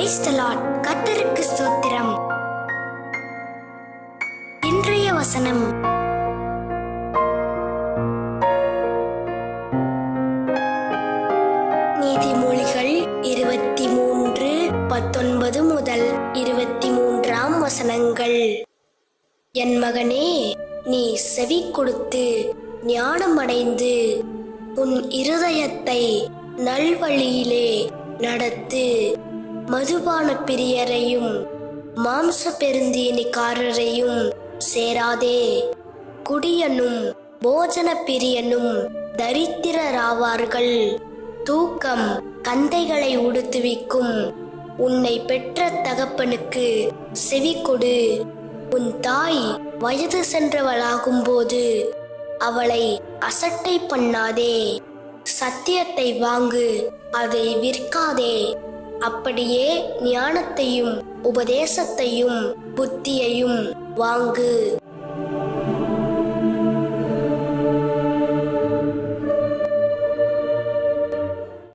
கத்தருக்கு ஸ்தோத்திரம். இன்றைய வசனம். நீதிமொழிகள் இருபத்தி மூன்று பத்தொன்பது முதல் இருபத்தி மூன்றாம் வசனங்கள். என் மகனே நீ செவி கொடுத்து ஞானமடைந்து உன் இருதயத்தை நல்வழியிலே நடத்து. மதுபான பிரியரையும் மாம்ச பெருந்தீனிக்காரரையும் சேராதே. குடியனும் போஜன பிரியனும் தரித்திரராவார்கள். தூக்கம் கந்தைகளை உடுத்துவிக்கும். உன்னை பெற்ற தகப்பனுக்கு செவி கொடு உன் தாய் வயது சென்றவளாகும்போது அவளை அசட்டை பண்ணாதே. சத்தியத்தை வாங்கு அதை விற்காதே. அப்படியே ஞானத்தையும் உபதேசத்தையும் புத்தியையும் வாங்கு.